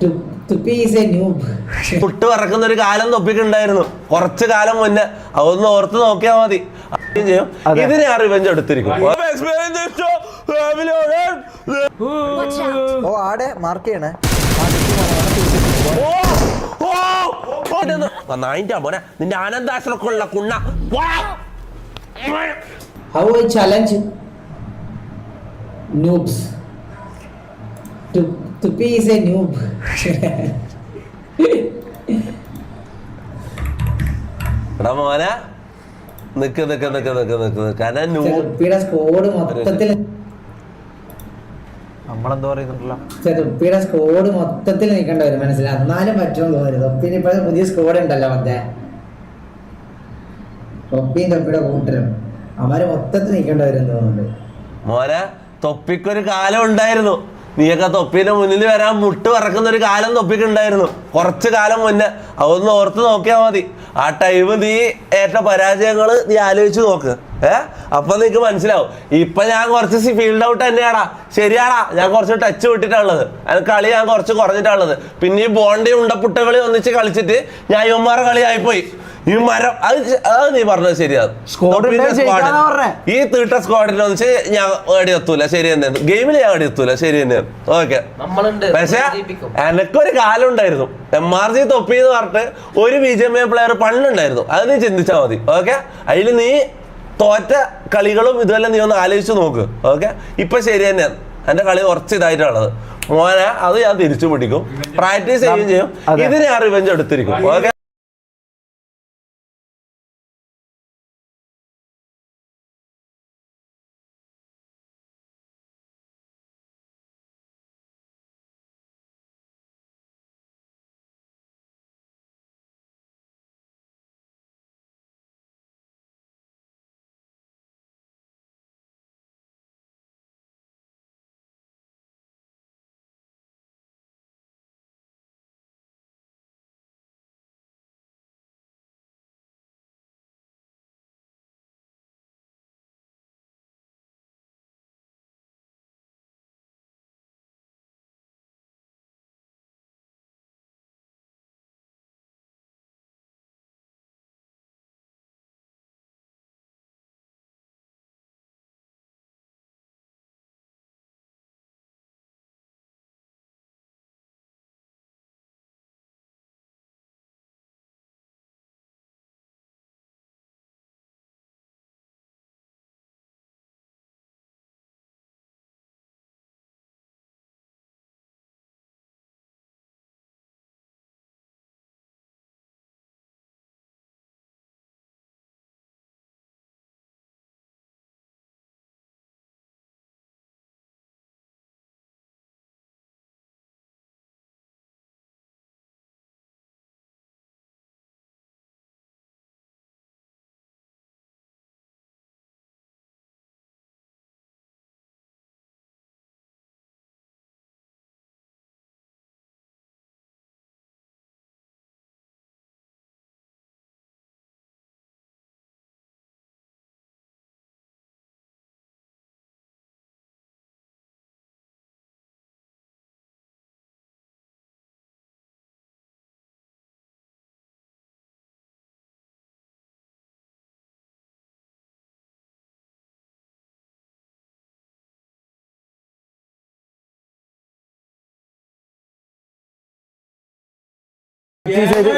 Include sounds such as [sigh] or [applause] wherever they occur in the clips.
[laughs] പുട്ട് പറക്കുന്ന ഒരു കാലം തൊപ്പിക്കുണ്ടായിരുന്നു കുറച്ച് കാലം മുന്നേ. അതൊന്ന് ഓർത്ത് നോക്കിയാ മതി. ഇതിനെ റിവെഞ്ച് എടുത്തിരിക്കും! ഓ ആടെ മാർക്ക് ചെയ്യണേ. മോനെ. നിന്റെ ആനന്ദാശ്രക്കുള്ള കുണ്ണ. How I challenge noobs? Tu- Tupi is a noob എടാ മോനെ. നിക്ക് നിക്ക് നിക്ക് നിക്ക് നിക്ക് നിക്ക്. കാരണം നൂ തുപ്പിയുടെ സ്കോഡ് മൊത്തത്തിൽ നമ്മളെന്തോ പറയുന്നുണ്ടല്ലോ. തുപ്പിയുടെ സ്കോഡ് മൊത്തത്തിൽ നിൽക്കേണ്ട വരും മനസ്സിലായി എന്നാലും പറ്റുമെന്ന് തോന്നുന്നു തൊപ്പിന് ഇപ്പോഴത്തെ പുതിയ സ്കോഡ് ഉണ്ടല്ലോ മറ്റേ. തൊപ്പിയും തൊപ്പിയുടെ കൂട്ടരും. അവർ മൊത്തത്തിൽ നിൽക്കേണ്ട വരും തോന്നുന്നുണ്ട് മോനെ തൊപ്പിക്കൊരു കാലം ഉണ്ടായിരുന്നു. നീയൊക്കെ തൊപ്പിന്റെ മുന്നിൽ വരാൻ മുട്ട് പറക്കുന്ന ഒരു കാലം തൊപ്പിക്കുണ്ടായിരുന്നു. കുറച്ച് കാലം മുന്നേ. അതൊന്ന് ഓർത്ത് നോക്കിയാൽ മതി. ആ ടൈം നീ ഏറ്റ പരാജയങ്ങൾ നീ ആലോചിച്ച് നോക്ക്. ഏ? അപ്പൊ നിനക്ക് മനസ്സിലാവും. ഇപ്പൊ ഞാൻ കുറച്ച് ഫീൽഡ് ഔട്ട് തന്നെയാടാ. ശരിയാടാ. ഞാൻ കുറച്ച് ടച്ച് വിട്ടിട്ടുള്ളത് അത് കളി ഞാൻ കുറച്ച് കുറഞ്ഞിട്ടുള്ളത് പിന്നെ ഈ ബോണ്ടി ഉണ്ടപ്പുട്ടകളി ഒന്നിച്ച് കളിച്ചിട്ട് ഞാൻ ഇവന്മാരെ കളി ആയിപ്പോയി ഈ മരം അത് അതാ നീ പറഞ്ഞത് ശരിയാ. Squad തൊപ്പിന്റെ ഉണ്ടെങ്കിൽ squad. ജയിക്കാന്നാ പറഞ്ഞെ. ഈ തീട്ട സ്ക്വാഡിനെ വെച്ച് ഞാൻ ഏടി എത്തൂല ശരി തന്നെയാണ് ഗെയിമിൽ ഞാൻ ഏടി എത്തൂല ശരി തന്നെയാണ് ഓക്കെ നമ്മളുണ്ട്. പക്ഷെ. എനക്കൊരു കാലം ഉണ്ടായിരുന്നു എം ആർ ജി തൊപ്പി എന്ന് പറഞ്ഞിട്ട് ഒരു B J M A player പണ്ടുണ്ടായിരുന്നു അത് നീ ചിന്തിച്ചാൽ മതി. ഓക്കെ അതിൽ നീ തോറ്റ കളികളും ഇതുമെല്ലാം നീ ഒന്ന് ആലോചിച്ച് നോക്ക്. ഓക്കെ ഇപ്പൊ ശരി തന്നെയാണ് എന്റെ കളി കുറച്ച് ഇതായിട്ടുള്ളത് മോനെ അത് ഞാൻ തിരിച്ചു പിടിക്കും. പ്രാക്ടീസ് ചെയ്യുകയും ചെയ്യും. ഇതിനെ ആ ഞാൻ റിവെഞ്ച് എടുത്തിരിക്കും. ഓക്കെ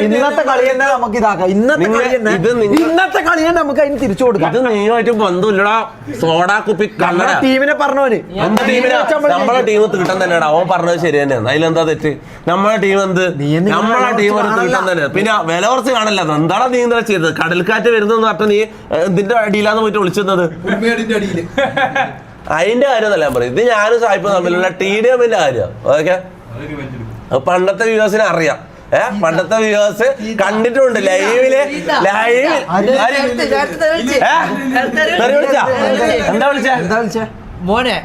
ഇന്നത്തെ കളി തന്നെ നമുക്ക് ഇതാക്കാം. ഇന്നത്തെ കളി തന്നെ ഇന്നത്തെ കളി തന്നെ നമുക്ക് അതിന് തിരിച്ചു കൊടുക്കാം. ഇത് നീയുമായിട്ട് ബന്ധമില്ലടാ. സോഡാ കുപ്പി നമ്മുടെ ടീമിനെ ടീമിന് നമ്മളെ ടീം തീട്ടം തന്നെയാണ് അവൻ പറഞ്ഞത് ശരി തന്നെയാണ് അതിലെന്താ തെറ്റ്? നമ്മളെ ടീം എന്ത്? നമ്മളെ ടീം ഒരു തീട്ടം തന്നെ തന്നെയാണ് പിന്നെ വില കുറച്ച് കാണില്ല എന്താണ് നീ എന്താ ചെയ്തത്? കടൽക്കാറ്റ് വരുന്നെന്ന് പറഞ്ഞ നീ ഇതിന്റെ അടിയിലാന്ന് പോയിട്ട് വിളിച്ചത് അടിയിൽ. അതിന്റെ കാര്യമല്ല ഞാൻ പറയും. ഇത് ഞാനും സായിപ്പും തമ്മിലുള്ള ടി ഡി എമ്മിന്റെ കാര്യം. ഓക്കെ? പണ്ടത്തെ വ്യൂവേഴ്സിനെ അറിയാം. ഏ പണ്ടത്തെ വ്യൂവേഴ്സ് കണ്ടിട്ടുണ്ട് ലൈവിൽ ലൈവിൽ എന്താ വിളിച്ചേ? എന്താ വിളിച്ചേ? മോനെ.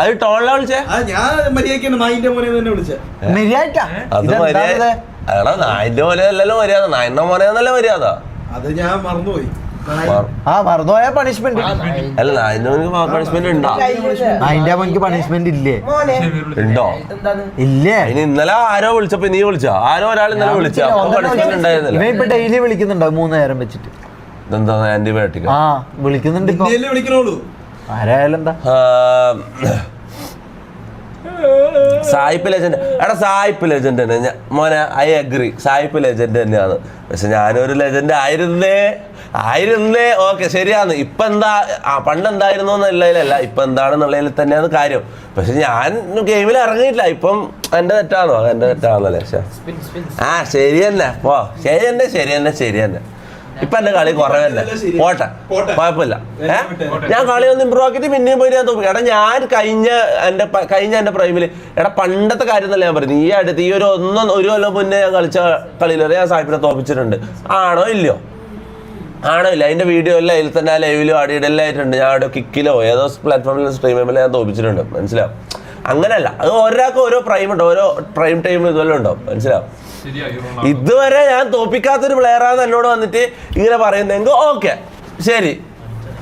അത് ടോളിലാ വിളിച്ചേ? ഞാൻ മര്യാദക്കാണ് നായിന്റെ മോനെ തന്നെ വിളിച്ചത് മര്യാദ അത് മര്യാദ നായിന്റെ പോലെ അല്ലല്ലോ മര്യാദ. നായന്റെ മോനെ എന്നല്ല മര്യാദ. അത് ഞാൻ മറന്നുപോയി. ആ മറന്നുപോയ പണിഷ്മെന്റ് അല്ല പണിഷ്മെന്റ് ഉണ്ടോ? അതിന്റെ അവനക്ക് പണിഷ്മെന്റ് ഇല്ലേ? ഉണ്ടോ? ഇല്ലേ? ഇനി ഇന്നലെ ആരോ വിളിച്ചപ്പോ നീ വിളിച്ചോ? ആരോ ഒരാൾ ഇന്നലെ വിളിച്ചോ? പണിഷ്മെന്റ് ഉണ്ടായിരുന്നില്ല. ഇപ്പൊ ഡെയിലി വിളിക്കുന്നുണ്ടോ? മൂന്ന് നേരം വെച്ചിട്ട്. ഇതെന്താ ആന്റിബയോട്ടിക് ആ വിളിക്കുന്നുണ്ട് വിളിക്കണോളൂ. ആരായാലും എന്താ? സായിപ്പ് ലെജൻഡ് എടാ സായിപ്പ് ലെജൻഡ് തന്നെ. മോനെ ഐ അഗ്രി സായിപ്പ് ലെജൻഡ് തന്നെയാണ്. പക്ഷെ ഞാനൊരു ലെജൻഡ് ആയിരുന്നേ. ആയിരുന്നേ. ഓക്കെ ശരിയാണ്. ഇപ്പൊ എന്താ ആ പണ്ട് എന്തായിരുന്നു എന്നുള്ളതിലല്ല ഇപ്പൊ എന്താണെന്നുള്ളതിൽ തന്നെയാണ് കാര്യം. പക്ഷെ ഞാൻ ഗെയിമിൽ ഇറങ്ങിയിട്ടില്ല. ഇപ്പം എന്റെ തെറ്റാണോ? എന്റെ തെറ്റാണല്ലേ. ആ ശരി തന്നെ. പോ. ശരി തന്നെ ശരി തന്നെ ശരി തന്നെ. ഇപ്പൊ എന്റെ കളി കുറവല്ലേ പോട്ടെ. കുഴപ്പമില്ല. ഏ? ഞാൻ കളി ഒന്ന് ഇമ്പ്രൂവ് ആക്കിയിട്ട് പിന്നെയും പോയി ഞാൻ തോന്നി എടാ ഞാൻ കഴിഞ്ഞ എന്റെ കഴിഞ്ഞ എന്റെ പ്രൈമിൽ എടാ പണ്ടത്തെ കാര്യം എന്നല്ല ഞാൻ പറയുന്നത് ഈ അടുത്ത് ഈ ഒരു ഒന്നും ഒരു കൊല്ലം മുന്നേ ഞാൻ കളിച്ച കളിയിൽ ഞാൻ സാഹിബിനെ തോപ്പിച്ചിട്ടുണ്ട്. ആണോ ഇല്ലയോ? ആണോ ഇല്ല അതിന്റെ വീഡിയോ എല്ലാം അതിൽ തന്നെ ആ ലൈവിലും ആടിയിടെല്ലാം ആയിട്ടുണ്ട്. ഞാൻ അവിടെ കിക്കിലോ ഏതോ പ്ലാറ്റ്ഫോമിൽ സ്ട്രീം ചെയ്യുമ്പോൾ ഞാൻ തോപ്പിച്ചിട്ടുണ്ട്. മനസ്സിലാവും അങ്ങനല്ല. അത് ഒരാൾക്ക് ഓരോ പ്രൈം ഉണ്ട്. ഓരോ പ്രൈം ടൈം ഇതുപോലെ ഉണ്ടോ? മനസ്സിലാവും ഇതുവരെ ഞാൻ തോപ്പിക്കാത്തൊരു പ്ലെയറാന്ന് എന്നോട് വന്നിട്ട് ഇങ്ങനെ പറയുന്നെങ്കിൽ ഓക്കെ ശരി.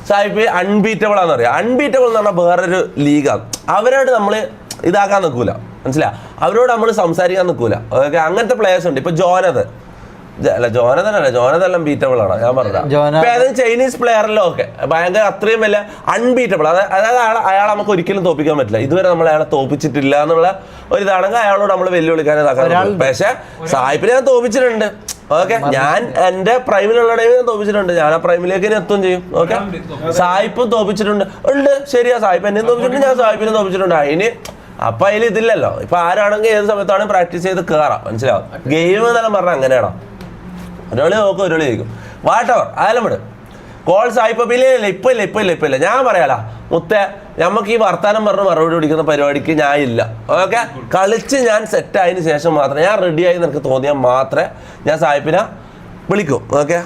സാഹിബ് അൺബീറ്റബിൾ ആണെന്ന് പറയാം. അൺബീറ്റബിൾ എന്ന് പറഞ്ഞാൽ വേറൊരു ലീഗാണ് അവരോട് നമ്മൾ ഇതാക്കാൻ നിൽക്കൂല. മനസ്സിലാ അവരോട് നമ്മൾ സംസാരിക്കാൻ നിൽക്കൂല. ഓക്കെ? അങ്ങനത്തെ പ്ലെയേഴ്സ് ഉണ്ട്. ഇപ്പൊ ജോനത്. അല്ല ജോനതൻ എല്ലാം ബീറ്റബിൾ ആണ്. ഞാൻ പറഞ്ഞത്. ജോന- ചൈനീസ് പ്ലെയറിലോ ഒക്കെ ഭയങ്കര അത്രയും വലിയ അൺബീറ്റബിൾ അതായത് അയാൾ അയാൾ നമുക്ക് ഒരിക്കലും തോപ്പിക്കാൻ പറ്റില്ല. ഇതുവരെ നമ്മൾ അയാളെ തോപ്പിച്ചിട്ടില്ല എന്നുള്ള ഒരു ഇതാണെങ്കിൽ അയാളോട് നമ്മൾ വെല്ലുവിളിക്കാൻ. പക്ഷെ സായിപ്പിനെ ഞാൻ തോപ്പിച്ചിട്ടുണ്ട്. ഓക്കെ? ഞാൻ എന്റെ പ്രൈമിലുള്ള ടൈമിൽ ഞാൻ തോപ്പിച്ചിട്ടുണ്ട്. ഞാൻ ആ പ്രൈമിലേക്ക് ഇനി എത്തും ചെയ്യും. ഓക്കെ? സായിപ്പും തോപ്പിച്ചിട്ടുണ്ട്. ഉണ്ട്. ശരിയാ സായിപ്പ് എന്നെയും തോപ്പിച്ചിട്ടുണ്ട്. ഞാൻ സായിപ്പിനെ തോപ്പിച്ചിട്ടുണ്ട്. അതിന് അപ്പൊ അതിൽ ഇതില്ലല്ലോ. ഇപ്പൊ ആരാണെങ്കിൽ ഏത് സമയത്താണ് പ്രാക്ടീസ് ചെയ്ത് കയറാം മനസ്സിലാവും ഗെയിം എന്നെല്ലാം പറഞ്ഞാൽ അങ്ങനെയാണോ? ഒരാളി നോക്കും ഒരാളി ചോദിക്കും. വാട്ടവർ ആയാലും വിട്. കോൾസ് ആയിപ്പോ ഇല്ല ഇല്ല ഇപ്പൊ ഇല്ല ഇപ്പൊ ഇല്ല ഇപ്പൊ ഇല്ല. ഞാൻ പറയാല മുത്തേ നമുക്ക് ഈ വർത്താനം പറഞ്ഞ് മറുപടി പിടിക്കുന്ന പരിപാടിക്ക് ഞാൻ ഇല്ല. ഓക്കെ? കളിച്ച് ഞാൻ സെറ്റ് ആയതിനു ശേഷം മാത്രം ഞാൻ റെഡി ആയി നിനക്ക് തോന്നിയാൽ മാത്രമേ ഞാൻ സായിപ്പിനെ വിളിക്കും. ഓക്കെ?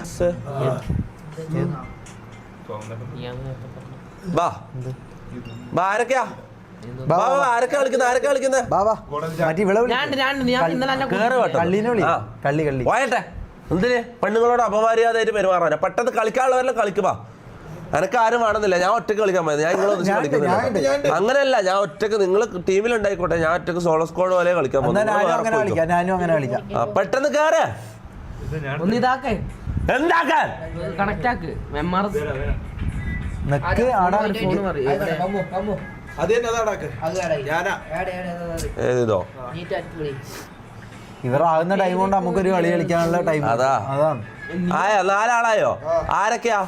ബാ. ബാ ആരൊക്കെയാ? ആരൊക്കെ ബാ, എന്തിന്? പെണ്ണുങ്ങളോട് അപമര്യാദയായിട്ട് പെരുമാറാൻ പെട്ടെന്ന് കളിക്കാനുള്ളവരെല്ലാം കളിക്കുവാ എനക്ക് ആരും വേണമെന്നില്ല. ഞാൻ ഒറ്റയ്ക്ക് കളിക്കാൻ മതി ഞാൻ നിങ്ങളെ ഒന്നിച്ച്. കളിക്കുന്നില്ല. അങ്ങനെയല്ല. ഞാൻ ഒറ്റയ്ക്ക് നിങ്ങൾ ടീമിലുണ്ടായിക്കോട്ടെ. ഞാൻ ഒറ്റയ്ക്ക് സോളോ സ്കോഡ് പോലെ കളിക്കാൻ പോകുന്നു. പെട്ടെന്ന് ഇതാക്കേ. എന്താക്കാൻ? ഏതോ ഇവർ ആകുന്ന ടൈം കൊണ്ട് നമുക്കൊരു കളി കളിക്കാനുള്ള ടൈം അതാ. അതാണ്. ആയാ നാലാളായോ ആരൊക്കെയാ?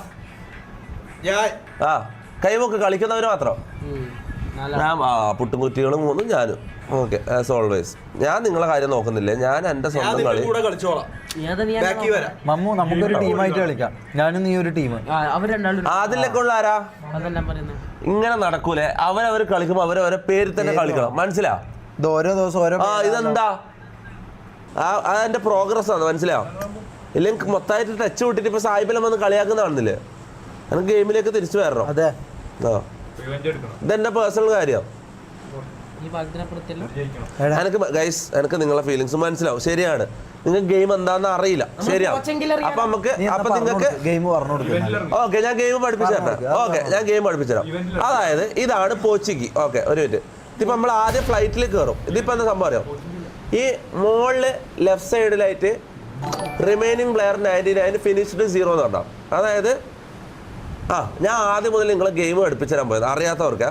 ആ കൈമൊക്കെ കളിക്കുന്നവര് മാത്രം? ഞാൻ ആ പുട്ടുംകുറ്റികളും മൂന്നും ഞാനും. ഓക്കെ ആസ് ഓൾവേസ് ഞാൻ നിങ്ങളെ കാര്യം നോക്കുന്നില്ല? ഞാൻ എന്റെ സ്വന്തം കളി മമ്മു നമുക്കൊരു ടീമായിട്ട് കളിക്കാം. ഞാനും നീ ഒരു ടീം അതിലൊക്കെ ഉള്ള ആരാ? ഇങ്ങനെ നടക്കൂലേ? അവരവർ കളിക്കുമ്പോ അവരവരെ പേര് തന്നെ കളിക്കണം. മനസ്സിലാ? ഇത് ഓരോ ദിവസം ഓരോ ആ ഇതെന്താ? ആ അതെന്റെ പ്രോഗ്രസ് ആണ് മനസ്സിലായോ? ഇല്ലെങ്കിൽ മൊത്തമായിട്ട് ടച്ച് വിട്ടിട്ട് ഇപ്പൊ സായിബലം വന്ന് കളിയാക്കുന്ന കാണുന്നില്ലേ? എനിക്ക് ഗെയിമിലേക്ക് തിരിച്ചു വരണം. അതെ. ആ. ഇതെന്റെ പേഴ്സണൽ കാര്യം. എനിക്ക് ഗൈസ് എനിക്ക് നിങ്ങളെ ഫീലിങ്സ് മനസ്സിലാവും. ശരിയാണ്. നിങ്ങൾക്ക് ഗെയിം എന്താന്ന് അറിയില്ല. ശരിയാണ്. അപ്പൊ നമുക്ക് അപ്പൊ നിങ്ങൾക്ക് ഗെയിം പറഞ്ഞു കൊടുക്കാം ഓക്കെ ഞാൻ ഗെയിം പഠിപ്പിച്ചു തരാം. ഓക്കെ ഞാൻ ഗെയിം പഠിപ്പിച്ചു തരാം. അതായത് ഇതാണ് പോച്ചിക്ക്. ഓക്കെ ഒരു മിനിറ്റ് ഇതിപ്പോ നമ്മൾ ആദ്യം ഫ്ലൈറ്റിൽ കയറും ഇതിപ്പോ എന്താ സംഭവം അറിയോ? ഈ മുകളിൽ ലെഫ്റ്റ് സൈഡിലായിട്ട് remaining player ninety nine finished zero എന്ന് പറഞ്ഞാൽ അതായത് ആ ഞാൻ ആദ്യം മുതൽ നിങ്ങളെ ഗെയിം പഠിപ്പിച്ചു തരാൻ പോയത് അറിയാത്തവർക്ക്.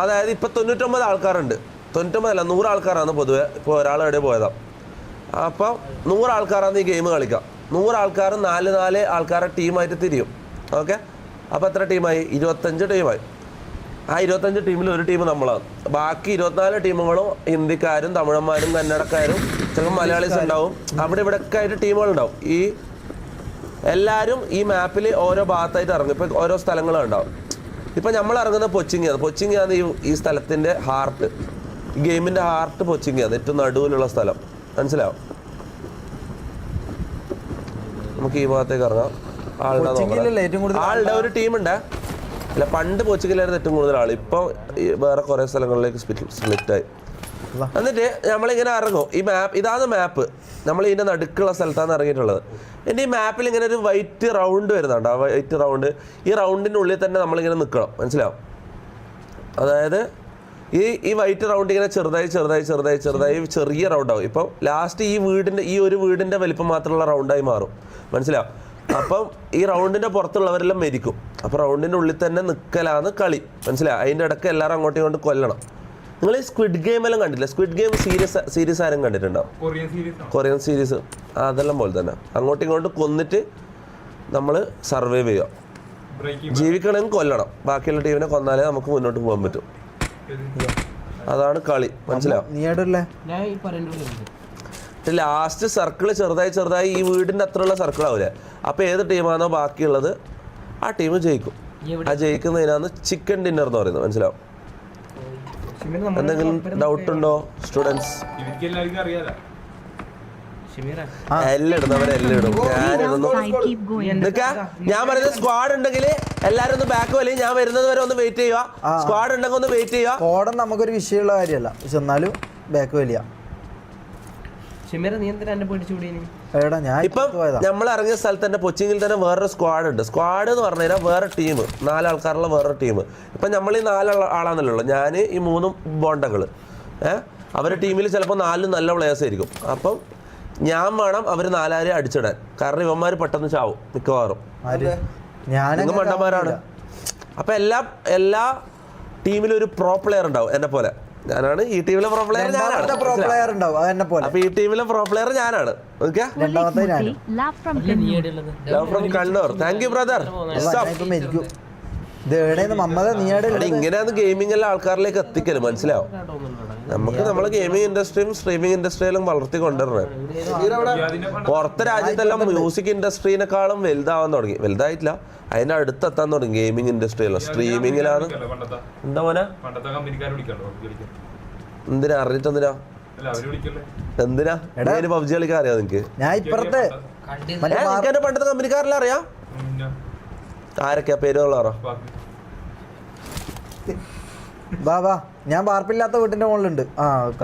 അതായത് ഇപ്പോൾ തൊണ്ണൂറ്റൊമ്പത് ആൾക്കാരുണ്ട്. തൊണ്ണൂറ്റൊമ്പതല്ല നൂറ് ആൾക്കാരാണ് പൊതുവെ ഇപ്പോൾ ഒരാൾ എവിടെ പോയതാണ് അപ്പം നൂറ് ആൾക്കാരാണ് ഈ ഗെയിം കളിക്കുക നൂറ് ആൾക്കാർ നാല് നാല് ആൾക്കാരെ ടീമായിട്ട് തിരിയും. ഓക്കെ അപ്പോൾ എത്ര ടീമായി ഇരുപത്തഞ്ച് ടീമായി ആ ഇരുപത്തഞ്ച് ടീമിൽ ഒരു ടീം നമ്മളാണ് ബാക്കി ഇരുപത്തിനാല് ടീമുകളും ഹിന്ദിക്കാരും തമിഴന്മാരും കന്നഡക്കാരും ചിലപ്പോൾ മലയാളീസ് ഉണ്ടാവും. അവിടെ ഇവിടെ ഒക്കെ ആയിട്ട് ടീമുകളുണ്ടാവും ഈ എല്ലാവരും ഈ മാപ്പിൽ ഓരോ ഭാഗത്തായിട്ട് ഇറങ്ങും. ഇപ്പം ഓരോ സ്ഥലങ്ങളുണ്ടാവും ഇപ്പം നമ്മൾ ഇറങ്ങുന്ന പൊച്ചിങ്ങിയാണ്. പൊച്ചിങ്ങിയാണ് ഈ ഈ സ്ഥലത്തിന്റെ ഹാർട്ട് ഈ ഗെയിമിന്റെ ഹാർട്ട് പൊച്ചിങ്ങിയാണ്. ഏറ്റവും നടുവിലുള്ള സ്ഥലം. മനസ്സിലാവും നമുക്ക് ഈ ഭാഗത്തേക്ക് ഇറങ്ങാം. ആളുടെ ആളുടെ ഒരു ടീമുണ്ട് അല്ല പണ്ട് പോർച്ചുഗലായിരുന്നു ഏറ്റവും കൂടുതൽ ആൾ ഇപ്പോൾ വേറെ കുറേ സ്ഥലങ്ങളിലേക്ക് സ്പ്ലിറ്റ് ആയി. എന്നിട്ട് നമ്മളിങ്ങനെ ഇറങ്ങും. ഈ മാപ്പ് ഇതാണ് മാപ്പ് നമ്മൾ ഇതിന്റെ നടുക്കുള്ള സ്ഥലത്താണ് ഇറങ്ങിയിട്ടുള്ളത്. എന്റെ ഈ മാപ്പിൽ ഇങ്ങനെ ഒരു വൈറ്റ് റൗണ്ട് വരുന്നുണ്ട്. ആ വൈറ്റ് റൗണ്ട് ഈ റൗണ്ടിന്റെ ഉള്ളിൽ തന്നെ നമ്മളിങ്ങനെ നിൽക്കണം മനസ്സിലാവും അതായത് ഈ ഈ വൈറ്റ് റൗണ്ട് ഇങ്ങനെ ചെറുതായി ചെറുതായി ചെറുതായി ചെറുതായി ചെറിയ റൗണ്ടാവും ഇപ്പം ലാസ്റ്റ് ഈ വീടിന്റെ ഈ ഒരു വീടിന്റെ വലിപ്പം മാത്രമുള്ള റൗണ്ടായി മാറും. മനസ്സിലാവും അപ്പം ഈ റൗണ്ടിന്റെ പുറത്തുള്ളവരെല്ലാം മരിക്കും. അപ്പോൾ റൗണ്ടിന്റെ ഉള്ളിൽ തന്നെ നിൽക്കലാണ് കളി. മനസ്സിലായി? അതിന്റെ ഇടയ്ക്ക് എല്ലാവരും അങ്ങോട്ടും ഇങ്ങോട്ടും കൊല്ലണം. നിങ്ങൾ ഈ സ്ക്വിഡ് ഗെയിം എല്ലാം കണ്ടില്ല സ്ക്വിഡ് ഗെയിം സീരിയസ് സീരീസ് ആരും കണ്ടിട്ടുണ്ടാവും കൊറിയൻ സീരീസ് ആണ്. കൊറിയൻ സീരീസ് അതെല്ലാം പോലെ തന്നെ. അങ്ങോട്ടും ഇങ്ങോട്ട് കൊന്നിട്ട് നമ്മൾ സർവൈവ് ചെയ്യുക. ജീവിക്കണമെങ്കിൽ കൊല്ലണം. ബാക്കിയുള്ള ടീമിനെ കൊന്നാലേ നമുക്ക് മുന്നോട്ട് പോകാൻ പറ്റും. അതാണ് കളി. മനസ്സിലാവും ലാസ്റ്റ് സർക്കിൾ ചെറുതായി ചെറുതായി ഈ വീടിന്റെ അത്രയുള്ള സർക്കിൾ ആവില്ല അപ്പോൾ ഏത് ടീമാണോ ബാക്കിയുള്ളത് ആ ടീം ജയിക്കും. ആ ജയിക്കുന്നതിനാണ് ചിക്കൻ ഡിന്നർ എന്ന് പറയുന്നത് മനസ്സിലാവും എന്തെങ്കിലും ഡൗട്ട് ഉണ്ടോ സ്റ്റുഡൻസ് ഞാൻ പറയുന്നത് സ്ക്വാഡ് ഉണ്ടെങ്കിൽ എല്ലാരും ഒന്ന് ബാക്ക് വലിയ. ഞാൻ വരുന്നത് വരെ ഒന്ന് വെയിറ്റ് ചെയ്യുക. സ്ക്വാഡ് ഉണ്ടെങ്കിൽ ഒന്ന് വെയിറ്റ് ചെയ്യുക. നമുക്കൊരു വിഷയമുള്ള കാര്യമല്ല. പക്ഷെ എന്നാലും ബാക്ക് വലിയ. ഷിമീറ നീ എന്തിനാ എന്നെ പേടിച്ചു കൂടിയനി എടാ ഞാൻ ഇപ്പം ഇപ്പുറത്ത് പോയതാ. നമ്മൾ ഇറങ്ങിയ സ്ഥലത്ത് തന്നെ കൊച്ചിയിൽ തന്നെ വേറൊരു സ്ക്വാഡ് ഉണ്ട്. സ്ക്വാഡ് എന്ന് പറഞ്ഞു കഴിഞ്ഞാൽ വേറെ ടീം നാലാൾക്കാരുള്ള വേറൊരു ടീം ഇപ്പം നമ്മൾ ഈ നാല് ആളാണല്ലോ ഉള്ളത് ഞാൻ ഈ മൂന്നും ബോണ്ടകൾ ഏഹ് അവരുടെ ടീമിൽ ചിലപ്പോൾ നാലും നല്ല പ്ലേയേഴ്സ് ആയിരിക്കും. അപ്പം ഞാൻ വേണം അവർ നാലാരെയും അടിച്ചിടാൻ. കാരണം ഇവന്മാർ പെട്ടെന്ന് ചാവും മിക്കവാറും. മണ്ടന്മാരാണ്. അപ്പം എല്ലാ എല്ലാ ടീമിലും ഒരു പ്രോ പ്ലെയർ ഉണ്ടാവും എന്നെ പോലെ ഞാനാണ് ഈ ടീമിലെ പ്രോ പ്ലെയർ ഞാനാണ്. പ്രോ പ്ലെയർ ഉണ്ടാവും. അതെന്നെ പോലെ. അപ്പൊ ഈ ടീമിലെ പ്രോ പ്ലെയർ ഞാനാണ്. ഓക്കെ? രണ്ടാമത്തെ ഞാൻ love from Kannur thank you brother? ഇങ്ങനെയാണ് ഗെയിമിംഗ് എല്ലാം ആൾക്കാരിലേക്ക് എത്തിക്കൽ മനസ്സിലാവും നമുക്ക് നമ്മളെ ഗെയിമിംഗ് ഇൻഡസ്ട്രിയും സ്ട്രീമിംഗ് ഇൻഡസ്ട്രിയിലും വളർത്തി കൊണ്ടുവരണം പുറത്തെ രാജ്യത്തെല്ലാം മ്യൂസിക് ഇൻഡസ്ട്രീനെക്കാളും വലുതാവാൻ തുടങ്ങി. വലുതായിട്ടില്ല. അതിന്റെ അടുത്തെത്താൻ തുടങ്ങി ഗെയിമിംഗ് ഇൻഡസ്ട്രിയല്ല സ്ട്രീമിങ്ങിലാണ് എന്താ മോനെ? എന്തിനാ? അറിഞ്ഞിട്ട് എന്തിനാ? എന്തിനാ? ഞാൻ പബ്ജി കളിക്കാൻ അറിയാം നിനക്ക്? ഞാൻ ഇപ്പുറത്തെ പണ്ടത്തെ കമ്പനിക്കാരെല്ലാം അറിയാം? ആരൊക്കെയാ? പേരുകളാറോ വാ വാ. ഞാൻ വാർപ്പില്ലാത്ത വീട്ടിന്റെ മുകളിലുണ്ട്.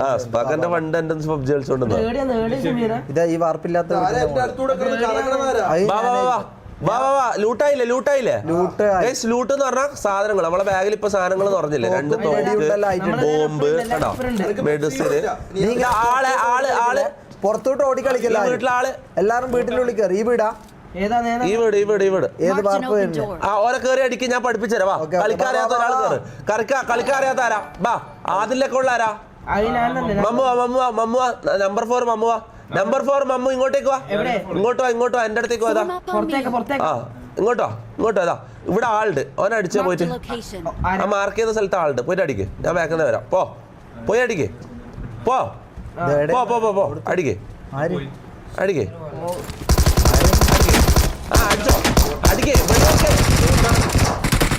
ആ സ്പാക്കന്റെ ഫണ്ട് എൻട്രൻസ് പബ്ജി കളിച്ചോണ്ട് ഇതാ ഈ വാർപ്പില്ലാത്ത വാ വാ വാ ലൂട്ടായില്ലേ ലൂട്ടായില്ലേ? ഗൈസ് ലൂട്ട് എന്ന് പറഞ്ഞാൽ സാധനങ്ങൾ. നമ്മളെ ബാഗിൽ ഇപ്പൊ സാധനങ്ങൾ തുറഞ്ഞില്ലേ രണ്ട് തോക്ക് ബോംബ് കണ്ടോ? മെഡിസിൻ ആളെ ആൾ ആൾ. പുറത്തോട്ട് ഓടി കളിക്കല്ല വീട്ടിലാൾ എല്ലാരും വീട്ടിനുള്ളിൽ കയറി ഈ വീടാ? ഈ വീട് ഈ വീട് ഏത് പാർപ്പ് ആ ഓരെ കയറി അടിക്ക് ഞാൻ പഠിപ്പിച്ചരാ വാ കളിക്കാറിയാത്ത ഒരാൾ കയറി കറിക്ക കളിക്കാറിയാത്ത ആരാ? ബാ ആദിലൊക്കെ ഉള്ള ആരാ? മമ്മുവാ മമ്മുവാ മമ്മുവാ. നമ്പർ ഫോർ മമ്മുവാ. നമ്പർ ഫോർ മമ്മു ഇങ്ങോട്ടേക്ക് വാ. എവിടെ? ഇങ്ങോട്ട് വാ ഇങ്ങോട്ട് വാ. എന്റെ അടുത്തേക്ക് വാ ആ ഇങ്ങോട്ടോ ഇങ്ങോട്ടോ അതാ ഇവിടെ ആളുണ്ട്. ഓൻ അടിച്ചാ പോയിട്ട്. ആ മാർക്ക് ചെയ്ത സ്ഥലത്ത് ആളുണ്ട്. പോയിട്ട് അടിക്ക്. ഞാൻ ബാക്കിൽ വരാം. പോ. പോയി അടിക്ക്. പോ. പോ പോ പോ പോ. അടിക്ക്. അടിക്ക്. ആ അടിച്ചോ. അടിക്ക്. വെടിവെക്ക്.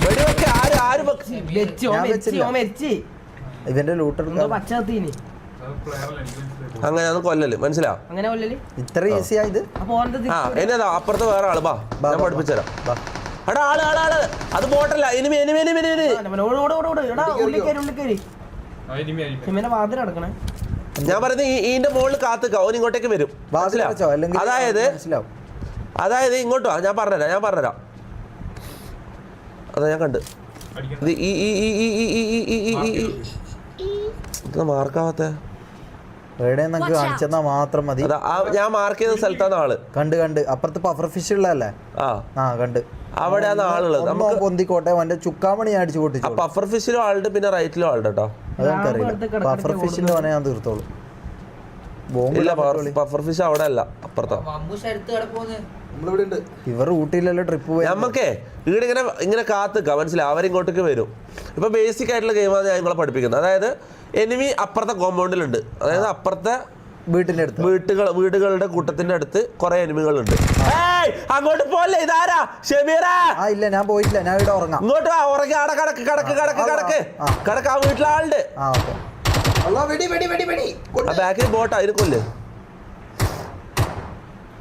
വെടിവെക്ക്. ആര് ആര് ഇവന്റെ ലൂട്ടർ എന്തോ അങ്ങനെ അത് കൊല്ലല് മനസ്സിലാ അങ്ങനെ ഇത്ര ഈസി ആയത് ആ എന്നതാ അപ്പുറത്ത് വേറെ ആൾ ബാ. ഞാൻ പഠിപ്പിച്ചു തരാം ബാ. എടാ ആൾ ആൾ ആൾ. അത് പോട്ടല്ല. ഞാൻ പറയുന്നത് ഈന്റെ മുകളിൽ കാത്തുക്ക. ഓൻ ഇങ്ങോട്ടേക്ക് വരും. അതായത് അതായത് ഇങ്ങോട്ടോ ഞാൻ പറഞ്ഞുതരാം ഞാൻ പറഞ്ഞുതരാം. അതാ ഞാൻ കണ്ട്. ഇത് മാർക്കാവാത്ത. എവിടെ നമുക്ക് കാണിച്ചെന്നാ മാത്രം മതി. ആ ഞാൻ മാർക്ക് ചെയ്ത സ്ഥലത്താണ് ആൾ. കണ്ട് കണ്ട്. അപ്പുറത്ത് പഫർ ഫിഷ് ഉള്ളതല്ലേ ആ. ആ കണ്ട്. അവിടെയാണ് ആളുള്ളത്. നമുക്ക് പൊന്തിക്കോട്ടെ. അവന്റെ ചുക്കാമണി അടിച്ചു പൊട്ടിച്ചു പഫർ ഫിഷിലും ആളുണ്ട് പിന്നെ റൈറ്റിലും ആളുണ്ട് കേട്ടോ. അതെനിക്കറിയില്ല പഫർ ഫിഷിന്റെ വേണേ ഞാൻ തീർത്തോളൂ. ബോംബ് ഇല്ല പഫർ ഫിഷ് അവിടെ അല്ല അപ്പുറത്താ. നമ്മളിവിടെ ഉണ്ട് ഇവർ ഊട്ടിയിലല്ലോ ട്രിപ്പ് പോയി നമ്മക്കേ ഇവിടെ ഇങ്ങനെ ഇങ്ങനെ കാത്തുക്ക മനസ്സിലായി അവരിങ്ങോട്ടേക്ക് വരും. ഇപ്പൊ ബേസിക് ആയിട്ടുള്ള ഗെയിമാണ് ഞാൻ നിങ്ങളെ പഠിപ്പിക്കുന്നത്. അതായത് എനിമി അപ്പുറത്തെ കോമ്പൗണ്ടിലുണ്ട് അതായത് അപ്പുറത്തെ വീട്ടിന്റെ അടുത്ത്. വീട്ടുകൾ വീടുകളുടെ കൂട്ടത്തിന്റെ അടുത്ത് കുറെ എനിമികളുണ്ട് ഏയ് അങ്ങോട്ട് പോലെ ഇതാരാ? ഷെബീറ ആ ഇല്ല ഞാൻ പോയിട്ടില്ല. ഞാൻ ഇവിടെ ഉറങ്ങാം. ഇങ്ങോട്ട് വാ ഉറങ്ങി. ആടെ കടക്ക് കടക്ക് കടക്ക് കടക്ക്. കടക്ക് ആ വീട്ടിലെ ആളുണ്ട്. ആ വെടി വെടി വെടി വെടി. ആ ബാക്കിൽ ബോട്ടാ അതിന്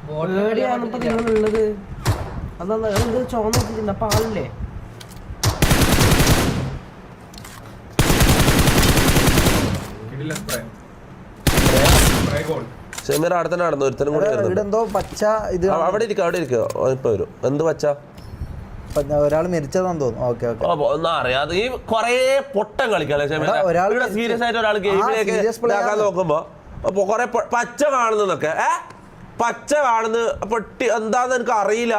ഇപ്പൊ നിങ്ങളുള്ളത്. അതാ ചോന്ന വെച്ചിട്ടുണ്ട് അപ്പൊ ആളില്ലേ? അവിടെ തന്നെ നടന്നു ഒരുത്തനും കൂടി ഇവിടെന്തോ പച്ച ഇത് അവിടെ ഇരിക്കുക അവിടെ ഇരിക്കുക ഇപ്പൊ വരും. എന്ത് പച്ച? ഒരാൾ മരിച്ചതാന്ന് തോന്നുന്നു. Okay okay. ഓ, ഒന്നും അറിയാതെ. ഈ കൊറേ പൊട്ടം കളിക്കല്ലേ എടാ, ഒരാൾ സീരിയസ് ആയിട്ട് ഒരാൾ ഗെയിമിലേക്ക് നോക്കുമ്പോ കൊറേ പച്ച കാണുന്നതൊക്കെ പച്ച കാണുന്ന പൊട്ടി എന്താന്ന് എനിക്ക് അറിയില്ല.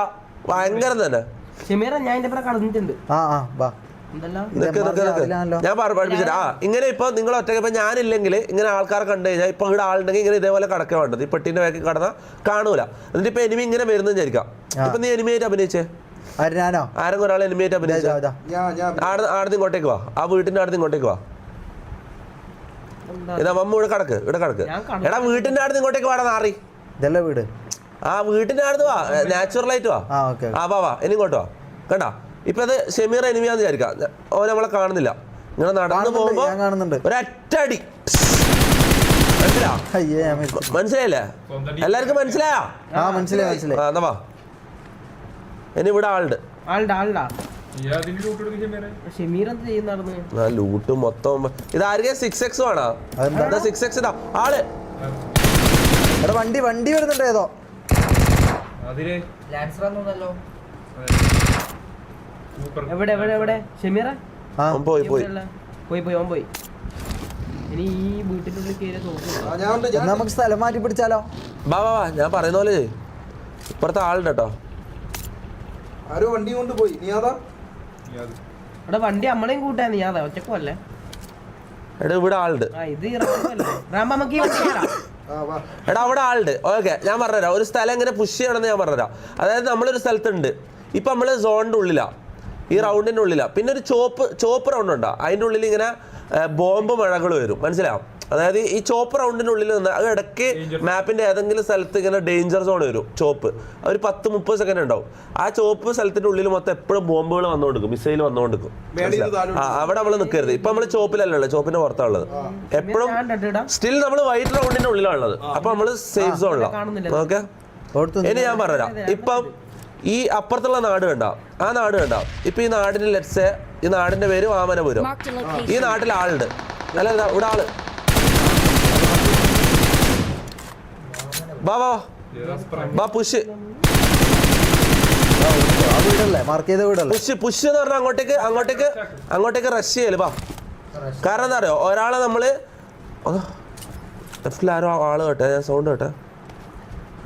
ഭയങ്കര തന്നെ. ഷെമീറ ഞാൻ എന്റെ ആ ആ വാ. എന്തല്ലോ? ഇത് നിക്ക് നിക്ക് നിക്ക് ഞാൻ പറ- പഠിപ്പിച്ചുതരാം ആ ഇങ്ങനെ ഇപ്പൊ നിങ്ങൾ ഒറ്റയ്ക്ക് ഇപ്പൊ ഞാനില്ലെങ്കിൽ ഇങ്ങനെ ആൾക്കാരെ കണ്ടു കഴിഞ്ഞാൽ ഇപ്പൊ ഇവിടെ ആളുണ്ടെങ്കിൽ ഇങ്ങനെ ഇതേപോലെ കടക്കാൻ വേണ്ടത്. ഈ പെട്ടിന്റെ വേക്കി കടന്ന കാണൂല. എന്നിട്ട് ഇപ്പൊ എനിമി ഇങ്ങനെ വരുന്നു വിചാരിക്കാം. ഇപ്പൊ നീ എനിമിയായിട്ട് അഭിനയിച്ചേ? ആര് ഞാനോ ആരെങ്കിലും ഒരാൾ എനിമിയായിട്ട് അഭിനയിച്ചേ? ആടുന്ന് ഇങ്ങോട്ടേക്ക് വാ. ആ വീട്ടിന്റെ അടുത്ത് ഇങ്ങോട്ടേക്ക് വാ. ഇതാ മമ്മ ഇവിടെ കടക്ക്. ഇവിടെ കടക്ക്. എടാ വീട്ടിന്റെ അടുത്ത് ഇങ്ങോട്ടേക്ക് വാടാ നാറി. ഇതല്ല വീട്? ആ വീട്ടിന്റെ അടുത്ത് വാ നാച്ചുറൽ ആയിട്ട് വാ. ആ വാ വാ. ഇനി ഇങ്ങോട്ട് വാ. കണ്ടാ? ഇപ്പൊ അത് ഷെമീർ എനിമിയാന്ന് വിചാരിക്കാം. ഓ നമ്മളെ കാണുന്നില്ല. ഇങ്ങനെ നടന്നു പോകുമ്പോ ഒരറ്റടി. മനസ്സിലായില്ലേ? എല്ലാവർക്കും മനസ്സിലായാ? എന്നാ ഇനി ഇവിടെ ആളുണ്ട്. ലൂട്ട് മൊത്തം ഇത് ആർക്കെ സിക്സ് എക്സ് വേണോ? സിക്സ് എക്സ് ഇതാ. ആൾ. എടാ വണ്ടി വണ്ടി വരുന്നുണ്ട് ഏതോ. എവിടെ എവിടെ എവിടെ? ഷെമീറ? പോയി പോയി? പോയി പോയി ഓൻ പോയി. ഇനി ഈ കയറി തോന്നുന്നു. ഞാൻ നമുക്ക് സ്ഥലം മാറ്റി പിടിച്ചാലോ? വാ വാ വാ. ഞാൻ പറയുന്ന പോലെ. ഇപ്പുറത്തെ ആളുണ്ട് കേട്ടോ. ആരോ വണ്ടി കൊണ്ട് പോയി. നീ അതാ എടാ വണ്ടി നമ്മളെയും കൂട്ടാ നീ അതാ ഒറ്റക്കല്ലേ എടാ ഇവിടെ ആളുണ്ട്. ഇത് റാമ്പ നമുക്ക് ഈ വണ്ടി എടാ അവിടെ ആളുണ്ട്. ഓക്കെ ഞാൻ പറഞ്ഞുതരാം. ഒരു സ്ഥലം എങ്ങനെ പുഷ് ചെയ്യണമെന്ന് ഞാൻ പറഞ്ഞുതരാം. അതായത് നമ്മളൊരു സ്ഥലത്തുണ്ട്. ഇപ്പം നമ്മൾ സോണിന്റെ ഉള്ളിലാണ് ഈ റൗണ്ടിന്റെ ഉള്ളിലാണ് പിന്നെ ഒരു ചോപ്പ് ചോപ്പ് റൗണ്ട് ഉണ്ടോ? അതിന്റെ ഉള്ളിൽ ഇങ്ങനെ ബോംബ് മഴകൾ വരും. മനസ്സിലാവും അതായത് ഈ ചോപ്പ് റൗണ്ടിന്റെ ഉള്ളിൽ നിന്ന് അത് ഇടയ്ക്ക് മാപ്പിന്റെ ഏതെങ്കിലും സ്ഥലത്ത് ഇങ്ങനെ ഡേഞ്ചർ സോൺ വരും ചോപ്പ്. ഒരു പത്ത് മുപ്പത് സെക്കൻഡ് ഉണ്ടാവും. ആ ചോപ്പ് സ്ഥലത്തിന്റെ ഉള്ളിൽ മൊത്തം എപ്പോഴും ബോംബുകൾ വന്നുകൊണ്ടിരിക്കും മിസൈൽ ആ അവിടെ നമ്മൾ നിൽക്കരുത് ഇപ്പൊ നമ്മൾ ചോപ്പിലല്ലേ ചോപ്പിന്റെ പുറത്താണുള്ളത്. എപ്പോഴും സ്റ്റിൽ നമ്മൾ വൈറ്റ് റൗണ്ടിന്റെ ഉള്ളിലാണുള്ളത് അപ്പൊ നമ്മൾ സേഫ് സോണിലാണ്. ഓക്കെ ഇനി ഞാൻ പറഞ്ഞുതരാം. ഇപ്പം ഈ അപ്പുറത്തുള്ള നാട് കണ്ട? ആ നാട് കണ്ട? ഇപ്പൊ ഈ നാടിന്റെ ലെറ്റ്സ് ഈ നാടിന്റെ പേര് വാമനപുരം. ഈ നാട്ടിലെ നാട്ടിൽ ആളുണ്ട്. അല്ല ഇവിടെ ആൾ. വാ വാ വാ. പുഷ് ആ വീടല്ലേ മാർക്ക് ചെയ്ത വീടല്ലേ പുഷ് പുഷ് എന്ന് പറഞ്ഞാൽ അങ്ങോട്ടേക്ക് അങ്ങോട്ടേക്ക് അങ്ങോട്ടേക്ക് റഷ് ചെയ്യൽ വാ കാരണം എന്താ അറിയോ ഒരാളെ നമ്മൾ ലെഫ്റ്റിൽ ആരോ ആൾ കേട്ടെ ഞാൻ സൗണ്ട് കേട്ടെ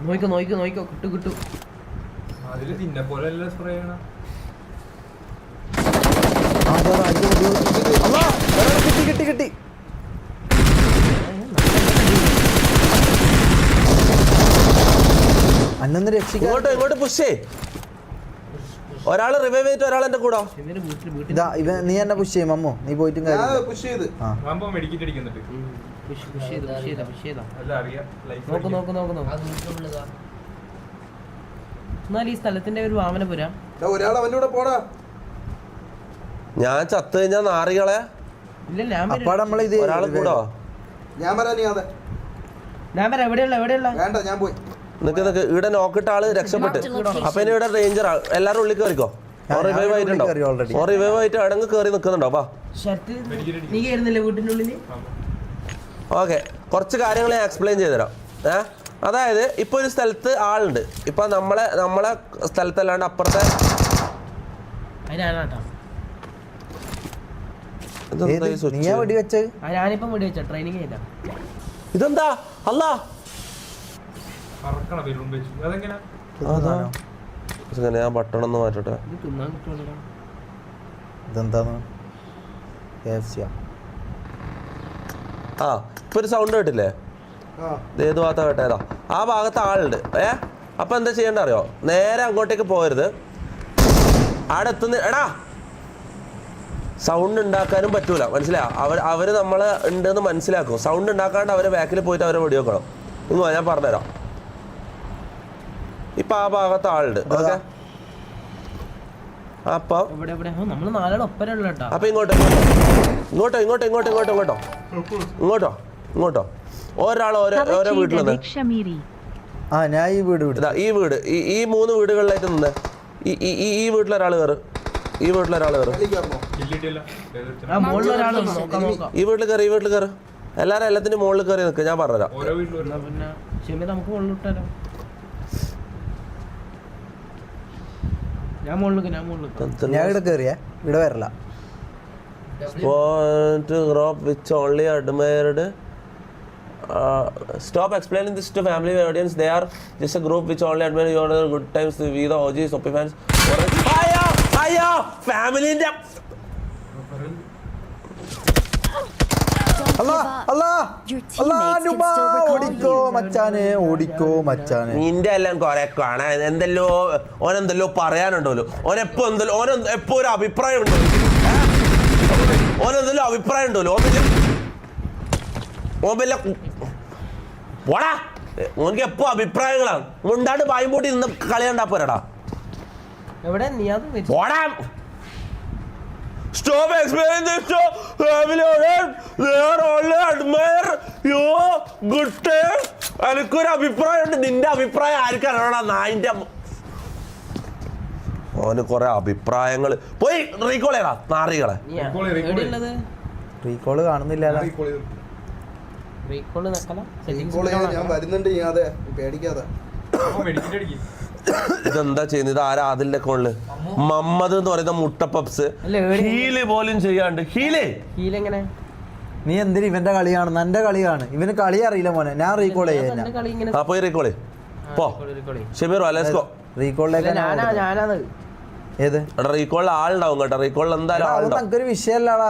നോയിക്കോ നോയിക്കോ നോയിക്കോ കിട്ടു കിട്ടു കിട്ടി കിട്ടി പോലെ അല്ല സ്പ്രേ ചെയ്യണം ആ, അതാ, അതാ, അയ്യോ, അയ്യോ. അല്ലാ, ഒരാളെ കിട്ടി കിട്ടി കിട്ടി അന്നൊന്ന് രക്ഷിക്കാൻ ഇങ്ങോട്ട് ഇങ്ങോട്ട് പുഷ് ഒരാൾ റിവൈവ് ചെയ്തിട്ട് ഒരാൾ എന്റെ കൂടെ ഇതാ ഇവ നീ എന്നെ പുഷ് ചെയ്യും അമ്മോ നീ പോയിട്ടും ഞാൻ കാര്യം പുഷ് ചെയ്ത്. ആ. നോക്ക് നോക്ക് നോക്ക് നോക്ക്. എന്നാൽ ഈ സ്ഥലത്തിന്റെ ഒരു വാമനപുര ഒരാൾ അവന്റെ കൂടെ പോടാ. ഞാൻ ചത്തു കഴിഞ്ഞാൽ നാറികളെ. അപ്പാടെ നമ്മളിത് ഒരാൾ കൂടാ? ഞാൻ വരാ നീ അതെ. ഞാൻ വരാം. എവിടെയുള്ള എവിടെയുള്ള വേണ്ട ഞാൻ പോയി. നിക്ക് നിക്ക് ഇവിടെ നോക്കിട്ട ആൾ രക്ഷപ്പെട്ട്. അപ്പൊ ഇനി ഇവിടെ റേഞ്ചർ എല്ലാരും ഉള്ളിൽ കയറിക്കോ റിവൈവ് ആയിട്ടുണ്ടോ റിവൈവ് ആയിട്ട് ഓക്കെ കുറച്ച് കാര്യങ്ങളെ എക്സ്പ്ലെയിൻ ചെയ്തുതരാം ഏ? അതായത് ഇപ്പൊ ഒരു സ്ഥലത്ത് ആളുണ്ട്. ഇപ്പൊ നമ്മളെ നമ്മളെ സ്ഥലത്തല്ലാണ്ട് അപ്പുറത്തെ ഇതെന്താ അല്ലാ വെച്ചു. അതെങ്ങനെ? അതാ. ഞാൻ ബട്ടൺ ഒന്ന് മാറ്റട്ടെ. ഇതെന്താണ്? ആ ഇപ്പൊ ഒരു സൗണ്ട് കേട്ടില്ലേ? ഏത് ഭാഗത്താ കേട്ടേതാ. ആ ഭാഗത്ത് ആളുണ്ട്. ഏ? അപ്പൊ എന്താ ചെയ്യേണ്ട അറിയോ? നേരെ അങ്ങോട്ടേക്ക് പോകരുത്. അവിടെ എത്തുന്ന എടാ! സൗണ്ട് ഉണ്ടാക്കാനും പറ്റൂല. മനസ്സിലായോ അവർ അവർ നമ്മളെ ഉണ്ടെന്ന് മനസ്സിലാക്കും. സൗണ്ട് ഉണ്ടാക്കാണ്ട് അവരെ ബാക്കിൽ പോയിട്ട് അവരെ വെടിവെക്കണം ഇന്ന് ഇങ്ങോ ഞാൻ പറഞ്ഞുതരാം. ഇപ്പൊ ആ ഭാഗത്ത് ആളുണ്ട്. ഓക്കെ? അപ്പം അപ്പൊ ഇങ്ങോട്ടോ. ഇങ്ങോട്ടോ ഇങ്ങോട്ടോ ഇങ്ങോട്ടോ ഇങ്ങോട്ടോ ഇങ്ങോട്ടോ? ഇങ്ങോട്ടോ ഇങ്ങോട്ടോ? ഒരാൾ ഓരോ ഓരോ വീട്ടിൽ നിന്ന് ആ ഞാൻ ഈ വീട് വിട്ടു. ഇതാ ഈ വീട്. ഈ ഈ മൂന്ന് വീടുകളിലായിട്ട് നിന്ന്. ഈ ഈ ഈ ഒരാൾ വീട്ടിലൊരാൾ കയറ്. ഈ മുകളിൽ ഒരാൾ കയറും നോക്കാം. ഈ വീട്ടിൽ കയറി ഈ വീട്ടിൽ കയറി. എല്ലാരും എല്ലാത്തിന്റെ മുകളിൽ കയറി നിൽക്കുക ഞാൻ പറഞ്ഞുതരാം ഓരോ വീട്ടിലും ഒരു എന്നാ പിന്നെ ഷെമി നമുക്ക് മുകളിൽ ഇട്ടാലോ ഞാൻ ഇവിടെ കയറിയേ ഇവിടെ വരല Want to group which only admired. Uh, stop explaining this to family audience. They are just a group which only admire your good times. We the OGs, Soppy fans. അയ്യോ അയ്യോ ഫാമിലിന്റെ ഓടിക്കോ മച്ചാനെ ഓടിക്കോ മച്ചാനെ. നിന്റെ എല്ലാം കൊറേ കാണാൻ എന്തെല്ലോ ഓനെന്തല്ലോ പറയാനുണ്ടല്ലോ ഓൻ എപ്പോ എന്തല്ലോ ഓൻ എപ്പോ ഒരു അഭിപ്രായം ഉണ്ടല്ലോ ഓനെന്തല്ലോ അഭിപ്രായം ഉണ്ടല്ലോ വല്ല പോടാ. ഓനക്ക് എപ്പോ അഭിപ്രായങ്ങളാണ് മുണ്ടാണ്ട് പായും പൂട്ടി നിന്ന് കളി കണ്ടാ പോരടാ. എവിടെ? നീ അത് പോടാ. Stop explaining this to family audience. They are only admire your good time. എനിക്കൊരു അഭിപ്രായമുണ്ട്. നിന്റെ അഭിപ്രായം ആർക്കറിയണ നായിന്റെ അവന് കുറെ അഭിപ്രായങ്ങൾ. പോയി റീകോൾ ചെയ്യടാ നാറികളെ. റീകോൾ കാണുന്നില്ല റീകോൾ ഞാൻ വരുന്നുണ്ട് ചെയ്യാതെ പേടിക്കാതെ. മെഡിക്കറ്റ് അടിക്കും. ഇതെന്താ ചെയ്യുന്നത്? ഇത് ആരാ അതിന്റെ അക്കൗണ്ടിൽ മമ്മദ് എന്ന് പറയുന്ന മുട്ട പപ്സ് ഹീൽ പോലും ചെയ്യാണ്ട്. ഹീൽ! ഹീലെങ്ങനെ നീ എന്തിനു ഇവന്റെ കളിയാണ്? നന്റെ കളിയാണ്. ഇവന് കളി അറിയില്ല മോനെ. ഞാൻ റീകോൾ ആ പോയി റീകോളേ പോ. ഷെമീർ അലേസ്കോ റീകോളിലേക്ക് ഞാനാണ്. ഏത്? എടാ റീകോളിൽ ആളുണ്ടാവും കേട്ടോ. റീകോളിൽ എന്തായാലും ആളുണ്ടാവും. നമുക്കൊരു വിഷയമല്ലാടാ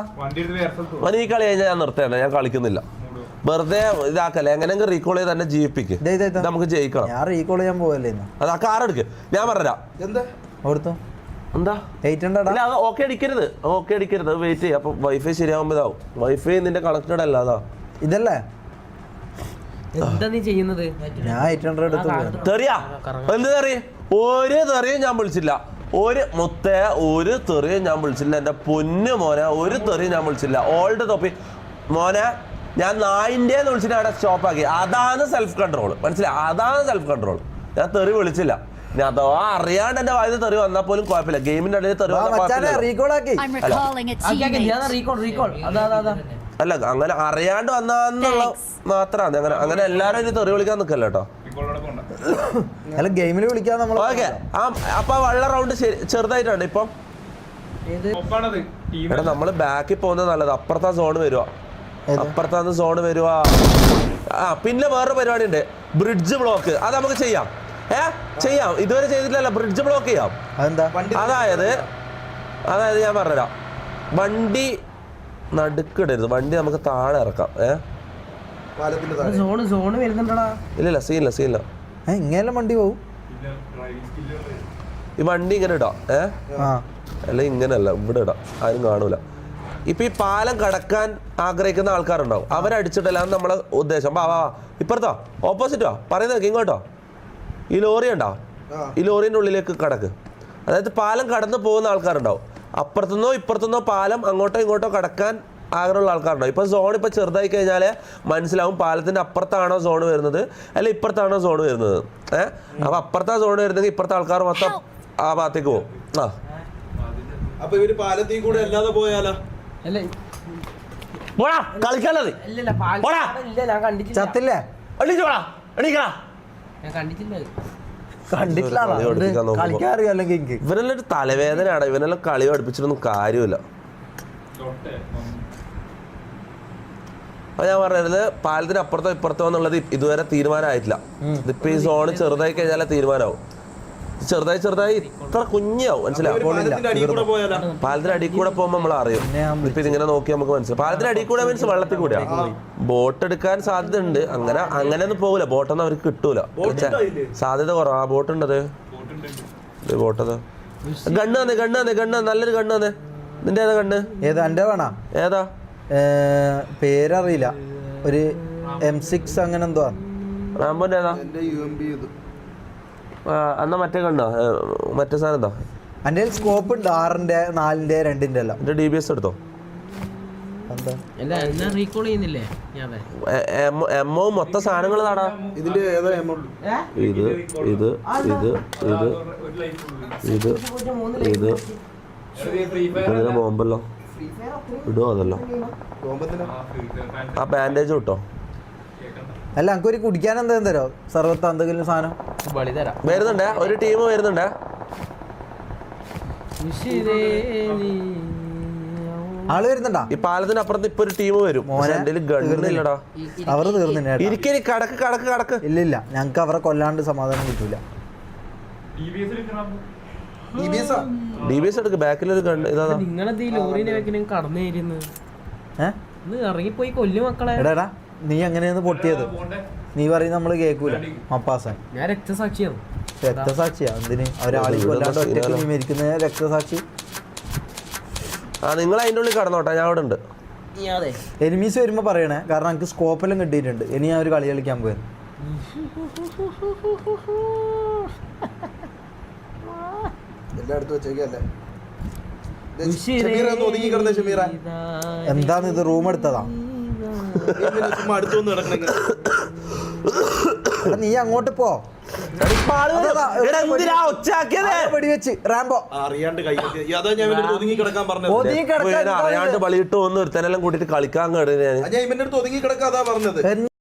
ഈ കളി കഴിഞ്ഞാൽ ഞാൻ നിർത്തേണ്ട. ഞാൻ കളിക്കുന്നില്ല. വെറുതെ ഇതാക്കല്ലേ? എങ്ങനെയെങ്കിലും റീകോൾ ചെയ്ത് തന്നെ ജീവിപ്പിക്ക്. ദേ, ദേ, ദേ. നമുക്ക് ജയിക്കണം. ഞാൻ റീകോൾ ചെയ്യാൻ പോവല്ലേ അത് ആ കാർ എടുക്ക്. ഞാൻ പറഞ്ഞുതരാം. എന്താ? ഇല്ല അത് ഓക്കെ അടിക്കരുത്. ഓക്കെ അടിക്കരുത്. വെയിറ്റ് ചെയ്യും. അപ്പൊ വൈഫൈ ശരിയാവുമ്പോ ഇതാവും. വൈഫൈ നിന്റെ കണക്റ്റഡ് അല്ല അതാ. ഇതല്ലേ? എന്താ നീ ചെയ്യുന്നത്? ഞാൻ എയ്റ്റ് ഹൺഡ്രഡ് എടുത്തു. തെറിയാ? എന്ത് തെറി? ഒരു തെറിയും ഞാൻ വിളിച്ചില്ല. ഒരു മുത്ത ഒരു തെറിയും ഞാൻ വിളിച്ചില്ല. എന്റെ പൊന്നു മോനെ ഒരു തെറിയും ഞാൻ വിളിച്ചില്ല. ഓൾഡ് തൊപ്പി മോനെ ഞാൻ നായിന്റെ എന്ന് വിളിച്ചിട്ട് അവിടെ സ്റ്റോപ്പ് ആക്കി. അതാണ് സെൽഫ് കൺട്രോൾ മനസ്സിലായി? അതാണ് സെൽഫ് കൺട്രോൾ ഞാൻ തെറി വിളിച്ചില്ല. ഞാൻ അതോ അറിയാണ്ട് എന്റെ വായന തെറി വന്നാൽ പോലും കുഴപ്പമില്ല. ഗെയിമിന്റെ ഇടയിൽ തെറി അല്ല. അങ്ങനെ അറിയാണ്ട് വന്നാന്നുള്ള മാത്രാണ് മാത്രമാണ്. അങ്ങനെ അങ്ങനെ എല്ലാരും ഇനി തെറി വിളിക്കാൻ നിൽക്കല്ലോ കേട്ടോ? അല്ല ഗെയിമിൽ വിളിക്കാൻ നമ്മൾ ഓക്കെ. ആ അപ്പൊ വള്ള റൗണ്ട് ചെറുതായിട്ടുണ്ട്. ഇപ്പം എടാ നമ്മൾ ബാക്കിൽ പോകുന്നത് നല്ലത്. അപ്പുറത്തെ സോൺ വരുവാ? അപ്പുറത്താന്ന് സോൺ വരുക ആ പിന്നെ വേറൊരു പരിപാടി ഉണ്ട് ബ്രിഡ്ജ് ബ്ലോക്ക് അത് നമുക്ക് ചെയ്യാം. ഏ? ചെയ്യാം. ഇതുവരെ ചെയ്തിട്ടില്ല ബ്രിഡ്ജ് ബ്ലോക്ക് ചെയ്യാം. അതെന്താ? അതായത് അതായത് ഞാൻ പറഞ്ഞുതരാം. വണ്ടി നടുക്കിടരുത്. വണ്ടി നമുക്ക് താഴെ ഇറക്കാം. ഏ? ഇല്ല സീനില്ല സീനില്ല ഇങ്ങനെ വണ്ടി പോവും. ഈ വണ്ടി ഇങ്ങനെ ഇടാം. ഏ? അല്ല ഇങ്ങനല്ല ഇവിടെ ഇടാം. ആരും കാണൂല. ഇപ്പൊ ഈ പാലം കടക്കാൻ ആഗ്രഹിക്കുന്ന ആൾക്കാരുണ്ടാവും. അവരടിച്ചിട്ടല്ല നമ്മളെ ഉദ്ദേശം. വാ. ഇപ്പുറത്തോ? ഓപ്പോസിറ്റോ? പറയുന്നത് ഇങ്ങോട്ടോ? ഈ ലോറി ഉണ്ടോ? ഈ ലോറിന്റെ ഉള്ളിലേക്ക് കടക്ക്. അതായത് പാലം കടന്നു പോകുന്ന ആൾക്കാരുണ്ടാവും. അപ്പുറത്തുനിന്നോ ഇപ്പുറത്തുനിന്നോ പാലം അങ്ങോട്ടോ ഇങ്ങോട്ടോ കടക്കാൻ ആഗ്രഹമുള്ള ആൾക്കാരുണ്ടാവും. ഇപ്പൊ സോൺ ഇപ്പൊ ചെറുതായി കഴിഞ്ഞാൽ മനസ്സിലാവും പാലത്തിന്റെ അപ്പുറത്താണോ സോൺ വരുന്നത് അല്ല ഇപ്പുറത്താണോ സോൺ വരുന്നത്. ഏഹ് അപ്പൊ അപ്പുറത്താ സോൺ വരുന്നെങ്കിൽ ഇപ്പുറത്തെ ആൾക്കാർ മൊത്തം ആ ഭാഗത്തേക്ക് പോകും. ആ. അപ്പൊ ഇവർ പാലത്തിൽ കൂടെ അല്ലാതെ പോയാലോ? പോടാ കളിക്കാനത് പോടാ. ഇല്ല ഞാൻ കണ്ടിട്ടില്ല. ചത്തില്ലേ. എണീച്ചോടാ എണീക്കടാ ഞാൻ കണ്ടിട്ടില്ല ഇവനെല്ലാം ഒരു തലവേദനയാണ് ഇവനെല്ലാം കളി പഠിപ്പിച്ചിട്ടൊന്നും കാര്യമില്ല. അപ്പൊ ഞാൻ പറഞ്ഞത് പാലത്തിന് അപ്പുറത്തോ ഇപ്പുറത്തോ എന്നുള്ളത് ഇതുവരെ തീരുമാനമായിട്ടില്ല. ഇതിപ്പോ ഈ സോണ് ചെറുതായി കഴിഞ്ഞാലേ തീരുമാനമാവും. ചെറുതായി ചെറുതായി ഇത്ര കുഞ്ഞാവും മനസ്സിലാവും പാലത്തിന്റെ അടി കൂടെ പോയാലോ? പാലത്തിന് അടി കൂടെ പോകുമ്പോൾ നമ്മൾ അറിയും. ഇപ്പൊ ഇതിങ്ങനെ നോക്കി നമുക്ക് മനസ്സിലാവും. പാലത്തിന്റെ അടി കൂടെ മീൻസ് വെള്ളത്തിൽ കൂടെയാ. ബോട്ട് എടുക്കാൻ സാധ്യത ഉണ്ട് അങ്ങനെ അങ്ങനെ ഒന്നും പോകില്ല ബോട്ടൊന്നും അവർക്ക് കിട്ടൂല. സാധ്യത കുറവാ. ആ ബോട്ട് ഉണ്ടത് ബോട്ടത് ഗണ്ണ് തന്നെ ഗണ്ണ് തന്നെ ഗണ്ണ് നല്ലൊരു ഗണ്ണ് തന്നെ നിന്റെ ഏതാ ഗണ്ണ്? ഏതാ? എന്റെ വേണ? ഏതാ? പേരറിയില്ല. ഒരു എം സിക്സ് അങ്ങനെ എന്തോ റാംബോന്റെ ഏതാ എന്റെ യു എം ബി ഇത് ആ, എന്നാ മറ്റേ കണ്ടോ? മറ്റേ സാധനം എന്തോ എന്റെ സ്കോപ്പ് ഉണ്ട് ആറിന്റെ നാലിന്റെ രണ്ടിന്റെ എല്ലാം. എന്റെ ഡി ബി എസ് എടുത്തോ എമ്മോ മൊത്തം സാധനങ്ങൾ നാടാ ഇതിന്റെ ഇത് ഇത് ഇത് ഇത് ഇത് ഇത്. ഇതിനെ ബോംബല്ലോ ഇടുവോ അതല്ലോ? ആ ബാൻഡേജ് കിട്ടോ അല്ല നമുക്ക് ഒരു കുടിക്കാൻ എന്തെങ്കിലും തരോ? സർവത്ത് എന്തെങ്കിലും സാധനം? വരുന്നുണ്ട് തരാം. വരുന്നുണ്ടേ. ഒരു ടീം വരുന്നുണ്ട്. ആൾ വരുന്നുണ്ടാ? ഈ പാലത്തിന് അപ്പുറത്ത് ഇപ്പൊ ഒരു ടീം വരും. ഗണ്ണില്ലടാ അവർ തീർന്നില്ല കടക്ക് കടക്ക് കടക്ക്. ഇല്ല ഇല്ല. ഞങ്ങക്ക് അവരെ കൊല്ലാണ്ട് സമാധാനം കിട്ടൂല. ഡി ബി എസ് എടുക്ക്. ബാക്കിലൊരു ഗൺ ഇതാ കടന്നു കയറിയെന്ന്. ഇറങ്ങിപ്പോയി കൊല്ലു മക്കളെ. എടാ. നീ എങ്ങനെയാണ് പൊട്ടിയത്? നീ പറയും നമ്മൾ കേൾക്കൂല മപ്പാസൻ. ഞാൻ രക്തസാക്ഷിയാണ് രക്തസാക്ഷിയാ? എന്തിന്? ഒരാളെ കൊല്ലാണ്ട് ഒറ്റയ്ക്ക് മരിക്കുന്ന രക്തസാക്ഷി? ആ നിങ്ങൾ അതിന്റെ ഉള്ളിൽ കടന്നോട്ടെ. ഞാൻ അവിടെ ഉണ്ട്. എനിമീസ് വരുമ്പോ പറയണേ കാരണം എനിക്ക് സ്കോപ്പെല്ലാം കിട്ടിയിട്ടുണ്ട്. ഇനി ഞാൻ ഒരു കളി കളിക്കാൻ പോയത് എന്താന്ന് ഇത്. റൂം എടുത്തതാ? ചുമ്മാ അടുത്തൊന്ന് നീ അങ്ങോട്ട് പോ. അറിയാണ്ട്? ബളിയിട്ട് വന്ന് ഒരുത്തനെല്ലാം കൂട്ടിട്ട് കളിക്കാൻ കേടുകയാണ് ഞാൻ. ആ, ഞാൻ ഇവന്റെ അടുത്ത് ഒതുങ്ങി കിടക്കാതാ പറഞ്ഞത്.